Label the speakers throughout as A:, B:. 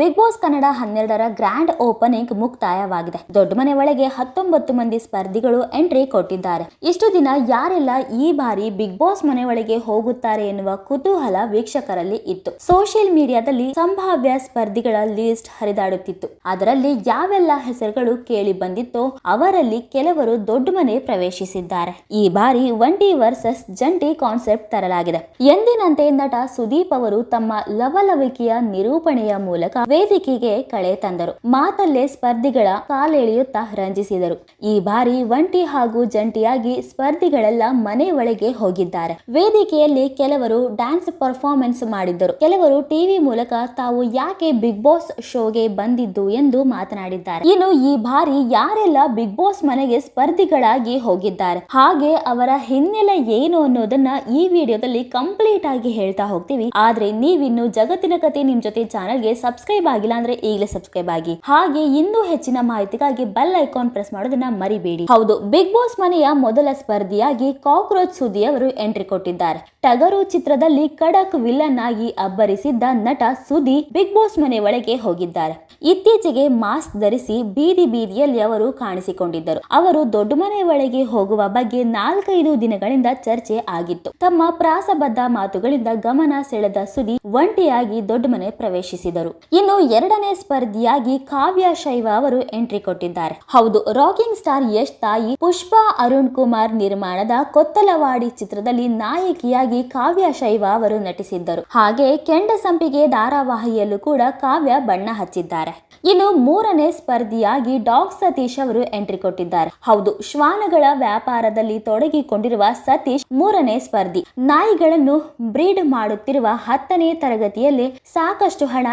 A: Big boss Kannada ಹನ್ನೆರಡರ grand opening ಮುಕ್ತಾಯವಾಗಿದೆ. ದೊಡ್ಡ ಮನೆ ಒಳಗೆ ಹತ್ತೊಂಬತ್ತು ಮಂದಿ ಸ್ಪರ್ಧಿಗಳು ಎಂಟ್ರಿ ಕೊಟ್ಟಿದ್ದಾರೆ. ಇಷ್ಟು ದಿನ ಯಾರೆಲ್ಲ ಈ ಬಾರಿ ಬಿಗ್ ಬಾಸ್ ಮನೆ ಒಳಗೆ ಹೋಗುತ್ತಾರೆ ಎನ್ನುವ ಕುತೂಹಲ ವೀಕ್ಷಕರಲ್ಲಿ ಇತ್ತು. ಸೋಷಿಯಲ್ ಮೀಡಿಯಾದಲ್ಲಿ ಸಂಭಾವ್ಯ ಸ್ಪರ್ಧಿಗಳ ಲಿಸ್ಟ್ ಹರಿದಾಡುತ್ತಿತ್ತು. ಅದರಲ್ಲಿ ಯಾವೆಲ್ಲ ಹೆಸರುಗಳು ಕೇಳಿ ಬಂದಿತ್ತೋ ಅವರಲ್ಲಿ ಕೆಲವರು ದೊಡ್ಡ ಮನೆ ಪ್ರವೇಶಿಸಿದ್ದಾರೆ. ಈ ಬಾರಿ ಒಂಟಿ ವರ್ಸಸ್ ಜಂಟಿ ಕಾನ್ಸೆಪ್ಟ್ ತರಲಾಗಿದೆ. ಎಂದಿನಂತೆ ನಟ ಸುದೀಪ್ ಅವರು ತಮ್ಮ ಲವಲವಿಕೆಯ ನಿರೂಪಣೆಯ ಮೂಲಕ ವೇದಿಕೆಗೆ ಕಳೆ ತಂದರು. ಮಾತಲ್ಲೇ ಸ್ಪರ್ಧಿಗಳ ಕಾಲೆಳೆಯುತ್ತಾ ರಂಜಿಸಿದರು. ಈ ಬಾರಿ ಒಂಟಿ ಹಾಗೂ ಜಂಟಿಯಾಗಿ ಸ್ಪರ್ಧಿಗಳೆಲ್ಲ ಮನೆ ಒಳಗೆ ಹೋಗಿದ್ದಾರೆ. ವೇದಿಕೆಯಲ್ಲಿ ಕೆಲವರು ಡ್ಯಾನ್ಸ್ ಪರ್ಫಾರ್ಮೆನ್ಸ್ ಮಾಡಿದ್ದರು. ಕೆಲವರು ಟಿವಿ ಮೂಲಕ ತಾವು ಯಾಕೆ ಬಿಗ್ ಬಾಸ್ ಶೋಗೆ ಬಂದಿದ್ದು ಎಂದು ಮಾತನಾಡಿದ್ದಾರೆ. ಇನ್ನು ಈ ಬಾರಿ ಯಾರೆಲ್ಲ ಬಿಗ್ ಬಾಸ್ ಮನೆಗೆ ಸ್ಪರ್ಧಿಗಳಾಗಿ ಹೋಗಿದ್ದಾರೆ? ಹಾಗೆ ಅವರ ಹಿನ್ನೆಲೆ ಏನು ಅನ್ನೋದನ್ನ ಈ ವಿಡಿಯೋದಲ್ಲಿ ಕಂಪ್ಲೀಟ್ ಆಗಿ ಹೇಳ್ತಾ ಹೋಗ್ತೀವಿ. ಆದ್ರೆ ನೀವಿನ್ನು ಜಗತ್ತಿನ ಕತೆ ನಿಮ್ ಜೊತೆ ಚಾನಲ್ಗೆ ಸಬ್ಸ್ಕ್ರೈಬ್ ಆಗಿಲ್ಲ ಅಂದ್ರೆ ಈಗಲೇ ಸಬ್ಸ್ಕ್ರೈಬ್ ಆಗಿ. ಹಾಗೆ ಇನ್ನೂ ಹೆಚ್ಚಿನ ಮಾಹಿತಿಗಾಗಿ ಬೆಲ್ ಐಕಾನ್ ಪ್ರೆಸ್ ಮಾಡೋದನ್ನ ಮರಿಬೇಡಿ. ಹೌದು ಬಿಗ್ ಬಾಸ್ ಮನೆಯ ಮೊದಲ ಸ್ಪರ್ಧಿಯಾಗಿ ಕಾಕ್ರೋಚ್ ಸುದಿ ಅವರು ಎಂಟ್ರಿ ಕೊಟ್ಟಿದ್ದಾರೆ. ಟಗರು ಚಿತ್ರದಲ್ಲಿ ಖಡಕ್ ವಿಲನ್ ಆಗಿ ಅಬ್ಬರಿಸಿದ್ದ ನಟ ಸುದಿ ಬಿಗ್ ಬಾಸ್ ಮನೆ ಒಳಗೆ ಹೋಗಿದ್ದಾರೆ. ಇತ್ತೀಚೆಗೆ ಮಾಸ್ಕ್ ಧರಿಸಿ ಬೀದಿ ಬೀದಿಯಲ್ಲಿ ಅವರು ಕಾಣಿಸಿಕೊಂಡಿದ್ದರು. ಅವರು ದೊಡ್ಡ ಮನೆ ಒಳಗೆ ಹೋಗುವ ಬಗ್ಗೆ ನಾಲ್ಕೈದು ದಿನಗಳಿಂದ ಚರ್ಚೆ ಆಗಿತ್ತು. ತಮ್ಮ ಪ್ರಾಸಬದ್ಧ ಮಾತುಗಳಿಂದ ಗಮನ ಸೆಳೆದ ಸುದಿ ಒಂಟಿಯಾಗಿ ದೊಡ್ಡ ಮನೆ ಪ್ರವೇಶಿಸಿದರು. ಇನ್ನು ಎರಡನೇ ಸ್ಪರ್ಧಿಯಾಗಿ ಕಾವ್ಯ ಶೈವ ಅವರು ಎಂಟ್ರಿ ಕೊಟ್ಟಿದ್ದಾರೆ. ಹೌದು, ರಾಕಿಂಗ್ ಸ್ಟಾರ್ ಯಶ್ ತಾಯಿ ಪುಷ್ಪಾ ಅರುಣ್ ಕುಮಾರ್ ನಿರ್ಮಾಣದ ಕೊತ್ತಲವಾಡಿ ಚಿತ್ರದಲ್ಲಿ ನಾಯಕಿಯಾಗಿ ಕಾವ್ಯ ಶೈವ ಅವರು ನಟಿಸಿದ್ದರು. ಹಾಗೆ ಕೆಂಡ ಸಂಪಿಗೆ ಧಾರಾವಾಹಿಯಲ್ಲೂ ಕೂಡ ಕಾವ್ಯ ಬಣ್ಣ ಹಚ್ಚಿದ್ದಾರೆ. ಇನ್ನು ಮೂರನೇ ಸ್ಪರ್ಧಿಯಾಗಿ ಡಾಗ್ ಸತೀಶ್ ಅವರು ಎಂಟ್ರಿ ಕೊಟ್ಟಿದ್ದಾರೆ. ಹೌದು, ಶ್ವಾನಗಳ ವ್ಯಾಪಾರದಲ್ಲಿ ತೊಡಗಿಕೊಂಡಿರುವ ಸತೀಶ್ ಮೂರನೇ ಸ್ಪರ್ಧಿ. ನಾಯಿಗಳನ್ನು ಬ್ರೀಡ್ ಮಾಡುತ್ತಿರುವ ಹತ್ತನೇ ತರಗತಿಯಲ್ಲಿ ಸಾಕಷ್ಟು ಹಣ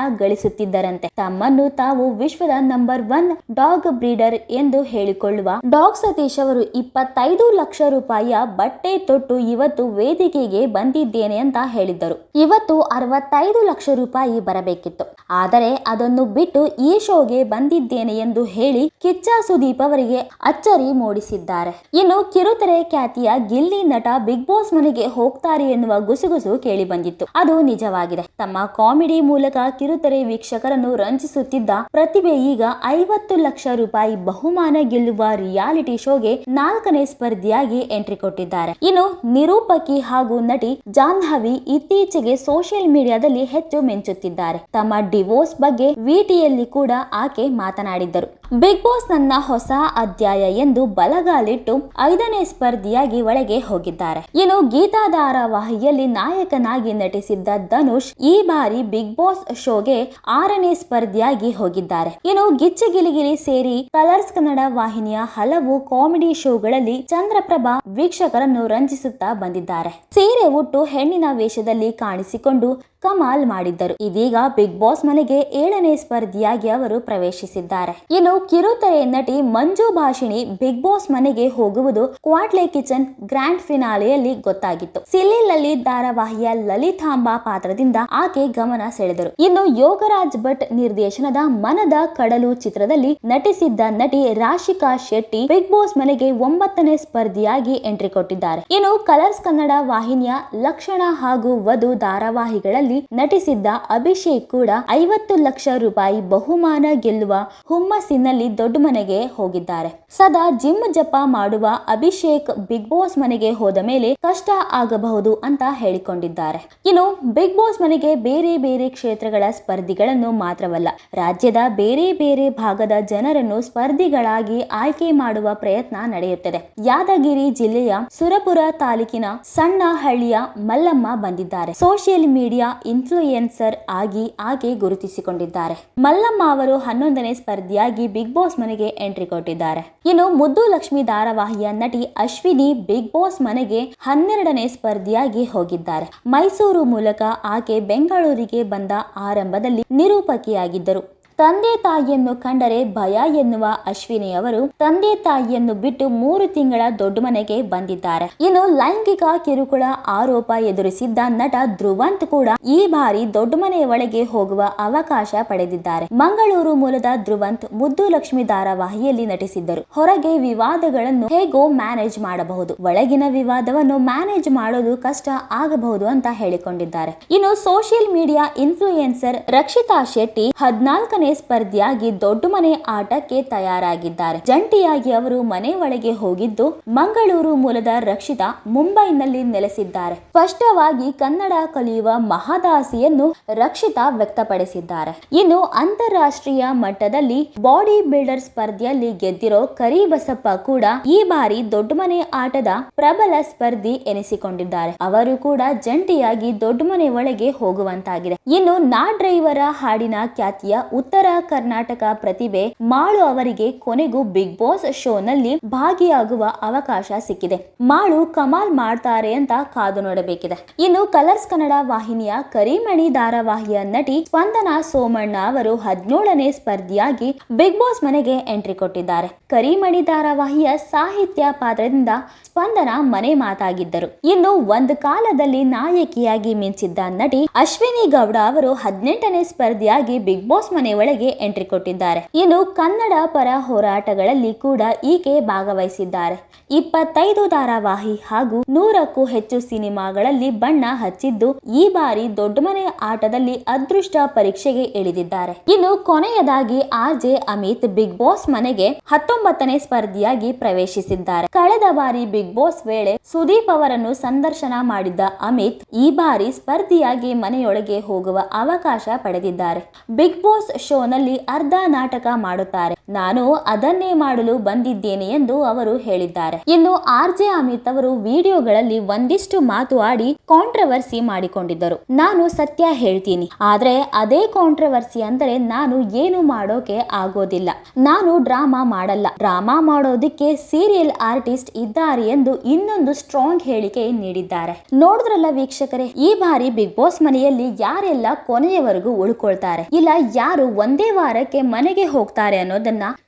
A: ಗಳಿಸುತ್ತಿದ್ದರಂತೆ ತಮ್ಮನ್ನು ತಾವು ವಿಶ್ವದ ನಂಬರ್ ಒನ್ ಡಾಗ್ ಬ್ರೀಡರ್ ಎಂದು ಹೇಳಿಕೊಳ್ಳುವ ಡಾಗ್ ಸತೀಶ್ ಅವರು ಇಪ್ಪತ್ತೈದು ಲಕ್ಷ ರೂಪಾಯಿಯ ಬಟ್ಟೆ ತೊಟ್ಟು ಇವತ್ತು ವೇದಿಕೆಗೆ ಬಂದಿದ್ದೇನೆ ಅಂತ ಹೇಳಿದ್ದರು. ಇವತ್ತು ಅರವತ್ತೈದು ಲಕ್ಷ ರೂಪಾಯಿ ಬರಬೇಕಿತ್ತು. ಆದರೆ ಅದನ್ನು ಬಿಟ್ಟು ಈ ಶೋಗೆ ಬಂದಿದ್ದೇನೆ ಎಂದು ಹೇಳಿ ಕಿಚ್ಚ ಸುದೀಪ್ ಅವರಿಗೆ ಅಚ್ಚರಿ ಮೂಡಿಸಿದ್ದಾರೆ. ಇನ್ನು ಕಿರುತೆರೆ ಖ್ಯಾತಿಯ ಗಿಲ್ಲಿ ನಟ ಬಿಗ್ ಬಾಸ್ ಮನೆಗೆ ಹೋಗ್ತಾರೆ ಎನ್ನುವ ಗುಸುಗುಸು ಕೇಳಿ ಬಂದಿತ್ತು. ಅದು ನಿಜವಾಗಿದೆ. ತಮ್ಮ ಕಾಮಿಡಿ ಮೂಲಕ ಕಿರುತೆರೆ ವೀಕ್ಷಕರನ್ನು ರಂಜಿಸುತ್ತಿದ್ದ ಪ್ರತಿಭೆ ಈಗ ಐವತ್ತು ಲಕ್ಷ ರೂಪಾಯಿ ಬಹುಮಾನ ಗೆಲ್ಲುವ ರಿಯಾಲಿಟಿ ಶೋಗೆ ನಾಲ್ಕನೇ ಸ್ಪರ್ಧಿಯಾಗಿ ಎಂಟ್ರಿ ಕೊಟ್ಟಿದ್ದಾರೆ. ಇನ್ನು ನಿರೂಪಕಿ ಹಾಗೂ ನಟಿ ಜಾಹ್ನವಿ ಇತ್ತೀಚೆಗೆ ಸೋಷಿಯಲ್ ಮೀಡಿಯಾದಲ್ಲಿ ಹೆಚ್ಚು ಮೆಂಚುತ್ತಿದ್ದಾರೆ. ತಮ್ಮ ಡಿವೋರ್ಸ್ ಬಗ್ಗೆ ವಿಟಿಯಲ್ಲಿ ಕೂಡ ಆಕೆ ಮಾತನಾಡಿದ್ದರು. ಬಿಗ್ ಬಾಸ್ ನನ್ನ ಹೊಸ ಅಧ್ಯಾಯ ಎಂದು ಬಲಗಾಲಿಟ್ಟು ಐದನೇ ಸ್ಪರ್ಧಿಯಾಗಿ ಒಳಗೆ ಹೋಗಿದ್ದಾರೆ. ಇನ್ನು ಗೀತಾ ಧಾರಾವಾಹಿಯಲ್ಲಿ ನಾಯಕನಾಗಿ ನಟಿಸಿದ್ದ ಧನುಷ್ ಈ ಬಾರಿ ಬಿಗ್ ಬಾಸ್ ಶೋಗೆ ಆರನೇ ಸ್ಪರ್ಧಿಯಾಗಿ ಹೋಗಿದ್ದಾರೆ. ಇನ್ನು ಗಿಚ್ಚಿಗಿಲಿಗಿರಿ ಸೇರಿ ಕಲರ್ಸ್ ಕನ್ನಡ ವಾಹಿನಿಯ ಹಲವು ಕಾಮಿಡಿ ಶೋಗಳಲ್ಲಿ ಚಂದ್ರಪ್ರಭಾ ವೀಕ್ಷಕರನ್ನು ರಂಜಿಸುತ್ತಾ ಬಂದಿದ್ದಾರೆ. ಸೀರೆ ಉಟ್ಟು ಹೆಣ್ಣಿನ ವೇಷದಲ್ಲಿ ಕಾಣಿಸಿಕೊಂಡು ಕಮಾಲ್ ಮಾಡಿದ್ದರು. ಇದೀಗ ಬಿಗ್ ಬಾಸ್ ಮನೆಗೆ ಏಳನೇ ಸ್ಪರ್ಧಿಯಾಗಿ ಅವರು ಪ್ರವೇಶಿಸಿದ್ದಾರೆ. ಇನ್ನು ಕಿರುತೆರೆ ನಟಿ ಮಂಜು ಭಾಷಿಣಿ ಬಿಗ್ ಬಾಸ್ ಮನೆಗೆ ಹೋಗುವುದು ಕ್ವಾಟ್ಲೆ ಕಿಚನ್ ಗ್ರ್ಯಾಂಡ್ ಫಿನಾಲೆಯಲ್ಲಿ ಗೊತ್ತಾಗಿತ್ತು. ಸಿಲ್ಲಿ ಧಾರಾವಾಹಿಯ ಲಲಿತಾಂಬಾ ಪಾತ್ರದಿಂದ ಆಕೆ ಗಮನ ಸೆಳೆದರು. ಇನ್ನು ಯೋಗರಾಜ್ ಭಟ್ ನಿರ್ದೇಶನದ ಮನದ ಕಡಲು ಚಿತ್ರದಲ್ಲಿ ನಟಿಸಿದ್ದ ನಟಿ ರಾಶಿಕಾ ಶೆಟ್ಟಿ ಬಿಗ್ ಬಾಸ್ ಮನೆಗೆ ಒಂಬತ್ತನೇ ಸ್ಪರ್ಧಿಯಾಗಿ ಎಂಟ್ರಿ ಕೊಟ್ಟಿದ್ದಾರೆ. ಇನ್ನು ಕಲರ್ಸ್ ಕನ್ನಡ ವಾಹಿನಿಯ ಲಕ್ಷಣ ಹಾಗೂ ವಧು ಧಾರಾವಾಹಿಗಳಲ್ಲಿ ನಟಿಸಿದ್ದ ಅಭಿಷೇಕ್ ಕೂಡ ಐವತ್ತು ಲಕ್ಷ ರೂಪಾಯಿ ಬಹುಮಾನ ಗೆಲ್ಲುವ ಹುಮ್ಮಸ್ಸಿನಲ್ಲಿ ದೊಡ್ಡ ಮನೆಗೆ ಹೋಗಿದ್ದಾರೆ. ಸದಾ ಜಿಮ್ ಜಪ ಮಾಡುವ ಅಭಿಷೇಕ್ ಬಿಗ್ ಬಾಸ್ ಮನೆಗೆ ಹೋದ ಮೇಲೆ ಕಷ್ಟ ಆಗಬಹುದು ಅಂತ ಹೇಳಿಕೊಂಡಿದ್ದಾರೆ. ಇನ್ನು ಬಿಗ್ ಬಾಸ್ ಮನೆಗೆ ಬೇರೆ ಬೇರೆ ಕ್ಷೇತ್ರಗಳ ಸ್ಪರ್ಧಿಗಳನ್ನು ಮಾತ್ರವಲ್ಲ, ರಾಜ್ಯದ ಬೇರೆ ಬೇರೆ ಭಾಗದ ಜನರನ್ನು ಸ್ಪರ್ಧಿಗಳಾಗಿ ಆಯ್ಕೆ ಮಾಡುವ ಪ್ರಯತ್ನ ನಡೆಯುತ್ತದೆ. ಯಾದಗಿರಿ ಜಿಲ್ಲೆಯ ಸುರಪುರ ತಾಲೂಕಿನ ಸಣ್ಣ ಹಳ್ಳಿಯ ಮಲ್ಲಮ್ಮ ಬಂದಿದ್ದಾರೆ. ಸೋಷಿಯಲ್ ಮೀಡಿಯಾ ಇನ್ಫ್ಲೂಯೆನ್ಸರ್ ಆಗಿ ಆಕೆ ಗುರುತಿಸಿಕೊಂಡಿದ್ದಾರೆ. ಮಲ್ಲಮ್ಮ ಅವರು ಹನ್ನೊಂದನೇ ಸ್ಪರ್ಧಿಯಾಗಿ ಬಿಗ್ ಬಾಸ್ ಮನೆಗೆ ಎಂಟ್ರಿ ಕೊಟ್ಟಿದ್ದಾರೆ. ಇನ್ನು ಮುದ್ದು ಲಕ್ಷ್ಮಿ ಧಾರಾವಾಹಿಯ ನಟಿ ಅಶ್ವಿನಿ ಬಿಗ್ ಬಾಸ್ ಮನೆಗೆ ಹನ್ನೆರಡನೇ ಸ್ಪರ್ಧಿಯಾಗಿ ಹೋಗಿದ್ದಾರೆ. ಮೈಸೂರು ಮೂಲಕ ಆಕೆ ಬೆಂಗಳೂರಿಗೆ ಬಂದ ಆರಂಭದಲ್ಲಿ ನಿರೂಪಕಿಯಾಗಿದ್ದರು. ತಂದೆ ತಾಯಿಯನ್ನು ಕಂಡರೆ ಭಯ ಎನ್ನುವ ಅಶ್ವಿನಿ ಅವರು ತಂದೆ ತಾಯಿಯನ್ನು ಬಿಟ್ಟು ಮೂರು ತಿಂಗಳ ದೊಡ್ಡ ಮನೆಗೆ ಬಂದಿದ್ದಾರೆ. ಇನ್ನು ಲೈಂಗಿಕ ಕಿರುಕುಳ ಆರೋಪ ಎದುರಿಸಿದ್ದ ನಟ ಧ್ರುವಂತ್ ಕೂಡ ಈ ಬಾರಿ ದೊಡ್ಡ ಮನೆಯ ಒಳಗೆ ಹೋಗುವ ಅವಕಾಶ ಪಡೆದಿದ್ದಾರೆ. ಮಂಗಳೂರು ಮೂಲದ ಧ್ರುವಂತ್ ಮುದ್ದು ಲಕ್ಷ್ಮಿ ಧಾರಾವಾಹಿಯಲ್ಲಿ ನಟಿಸಿದ್ದರು. ಹೊರಗೆ ವಿವಾದಗಳನ್ನು ಹೇಗೋ ಮ್ಯಾನೇಜ್ ಮಾಡಬಹುದು. ಒಳಗಿನ ವಿವಾದವನ್ನು ಮ್ಯಾನೇಜ್ ಮಾಡೋದು ಕಷ್ಟ ಆಗಬಹುದು ಅಂತ ಹೇಳಿಕೊಂಡಿದ್ದಾರೆ. ಇನ್ನು social media influencer Rakshita Shetty ಹದಿನಾಲ್ಕನೇ ಸ್ಪರ್ಧಿಯಾಗಿ ದೊಡ್ಡ ಮನೆ ಆಟಕ್ಕೆ ತಯಾರಾಗಿದ್ದಾರೆ. ಜಂಟಿಯಾಗಿ ಅವರು ಮನೆ ಒಳಗೆ ಹೋಗಿದ್ದು ಮಂಗಳೂರು ಮೂಲದ ರಕ್ಷಿತಾ ಮುಂಬೈನಲ್ಲಿ ನೆಲೆಸಿದ್ದಾರೆ. ಸ್ಪಷ್ಟವಾಗಿ ಕನ್ನಡ ಕಲಿಯುವ ಮಹದಾಸಿಯನ್ನು ರಕ್ಷಿತಾ ವ್ಯಕ್ತಪಡಿಸಿದ್ದಾರೆ. ಇನ್ನು ಅಂತಾರಾಷ್ಟ್ರೀಯ ಮಟ್ಟದಲ್ಲಿ ಬಾಡಿ ಬಿಲ್ಡರ್ ಸ್ಪರ್ಧೆಯಲ್ಲಿ ಗೆದ್ದಿರೋ ಕರಿಬಸಪ್ಪ ಕೂಡ ಈ ಬಾರಿ ದೊಡ್ಡ ಮನೆ ಆಟದ ಪ್ರಬಲ ಸ್ಪರ್ಧಿ ಎನಿಸಿಕೊಂಡಿದ್ದಾರೆ. ಅವರು ಕೂಡ ಜಂಟಿಯಾಗಿ ದೊಡ್ಡ ಮನೆ ಒಳಗೆ ಹೋಗುವಂತಾಗಿದೆ. ಇನ್ನು ನಾ ಡ್ರೈವರ ಹಾಡಿನ ಖ್ಯಾತಿಯ ಉತ್ತರ ಕರ್ನಾಟಕ ಪ್ರತಿಭೆ ಮಾಳು ಅವರಿಗೆ ಕೊನೆಗೂ ಬಿಗ್ ಬಾಸ್ ಶೋನಲ್ಲಿ ಭಾಗಿಯಾಗುವ ಅವಕಾಶ ಸಿಕ್ಕಿದೆ. ಮಾಳು ಕಮಾಲ್ ಮಾಡ್ತಾರೆ ಅಂತ ಕಾದು ನೋಡಬೇಕಿದೆ. ಇನ್ನು ಕಲರ್ಸ್ ಕನ್ನಡ ವಾಹಿನಿಯ ಕರಿಮಣಿ ಧಾರಾವಾಹಿಯ ನಟಿ ಸ್ಪಂದನಾ ಸೋಮಣ್ಣ ಅವರು ಹದಿನೇಳನೇ ಸ್ಪರ್ಧಿಯಾಗಿ ಬಿಗ್ ಬಾಸ್ ಮನೆಗೆ ಎಂಟ್ರಿ ಕೊಟ್ಟಿದ್ದಾರೆ. ಕರಿಮಣಿ ಧಾರಾವಾಹಿಯ ಸಾಹಿತ್ಯ ಪಾತ್ರದಿಂದ ಸ್ಪಂದನ ಮನೆ ಮಾತಾಗಿದ್ದರು. ಇನ್ನು ಒಂದು ಕಾಲದಲ್ಲಿ ನಾಯಕಿಯಾಗಿ ಮಿಂಚಿದ್ದ ನಟಿ ಅಶ್ವಿನಿ ಗೌಡ ಅವರು ಹದಿನೆಂಟನೇ ಸ್ಪರ್ಧಿಯಾಗಿ ಬಿಗ್ ಬಾಸ್ ಮನೆ ಒಳಗೆ ಎಂಟ್ರಿ ಕೊಟ್ಟಿದ್ದಾರೆ. ಇನ್ನು ಕನ್ನಡ ಪರ ಹೋರಾಟಗಳಲ್ಲಿ ಕೂಡ ಈಕೆ ಭಾಗವಹಿಸಿದ್ದಾರೆ. ಇಪ್ಪತ್ತೈದು ಧಾರಾವಾಹಿ ಹಾಗೂ ನೂರಕ್ಕೂ ಹೆಚ್ಚು ಸಿನಿಮಾಗಳಲ್ಲಿ ಬಣ್ಣ ಹಚ್ಚಿದ್ದು, ಈ ಬಾರಿ ದೊಡ್ಡ ಮನೆ ಆಟದಲ್ಲಿ ಅದೃಷ್ಟ ಪರೀಕ್ಷೆಗೆ ಇಳಿದಿದ್ದಾರೆ. ಇನ್ನು ಕೊನೆಯದಾಗಿ R J Amit Bigg Boss ಮನೆಗೆ ಹತ್ತೊಂಬತ್ತನೇ ಸ್ಪರ್ಧಿಯಾಗಿ ಪ್ರವೇಶಿಸಿದ್ದಾರೆ. ಕಳೆದ ಬಾರಿ ಬಿಗ್ ಬಾಸ್ ವೇಳೆ ಸುದೀಪ್ ಅವರನ್ನು ಸಂದರ್ಶನ ಮಾಡಿದ್ದ ಅಮಿತ್, ಈ ಬಾರಿ ಸ್ಪರ್ಧಿಯಾಗಿ ಮನೆಯೊಳಗೆ ಹೋಗುವ ಅವಕಾಶ ಪಡೆದಿದ್ದಾರೆ. ಬಿಗ್ ಬಾಸ್ ಶೋನಲ್ಲಿ ಅರ್ಧ ನಾಟಕ ಮಾಡುತ್ತಾರೆ. ನಾನು ಅದನ್ನೇ ಮಾಡಲು ಬಂದಿದ್ದೇನೆ ಎಂದು ಅವರು ಹೇಳಿದ್ದಾರೆ. ಇನ್ನು ಆರ್ ಜೆ ಅಮಿತ್ ಅವರು ವಿಡಿಯೋಗಳಲ್ಲಿ ಒಂದಿಷ್ಟು ಮಾತು ಆಡಿ ಕಾಂಟ್ರವರ್ಸಿ ಮಾಡಿಕೊಂಡಿದ್ದರು. ನಾನು ಸತ್ಯ ಹೇಳ್ತೀನಿ. ಆದ್ರೆ ಅದೇ ಕಾಂಟ್ರವರ್ಸಿ ಅಂದರೆ ನಾನು ಏನು ಮಾಡೋಕೆ ಆಗೋದಿಲ್ಲ. ನಾನು ಡ್ರಾಮಾ ಮಾಡಲ್ಲ. ಡ್ರಾಮಾ ಮಾಡೋದಕ್ಕೆ ಸೀರಿಯಲ್ ಆರ್ಟಿಸ್ಟ್ ಇದ್ದಾರೆ ಎಂದು ಇನ್ನೊಂದು ಸ್ಟ್ರಾಂಗ್ ಹೇಳಿಕೆ ನೀಡಿದ್ದಾರೆ. ನೋಡಿದ್ರಲ್ಲ ವೀಕ್ಷಕರೇ, ಈ ಬಾರಿ ಬಿಗ್ ಬಾಸ್ ಮನೆಯಲ್ಲಿ ಯಾರೆಲ್ಲ ಕೊನೆಯವರೆಗೂ ಉಳ್ಕೊಳ್ತಾರೆ? ಇಲ್ಲ, ಯಾರು ಒಂದೇ ವಾರಕ್ಕೆ ಮನೆಗೆ ಹೋಗ್ತಾರೆ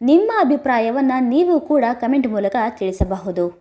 A: ನಿಮ್ಮ ಅಭಿಪ್ರಾಯವನ್ನ ನೀವು ಕೂಡ ಕಮೆಂಟ್ ಮೂಲಕ ತಿಳಿಸಬಹುದು.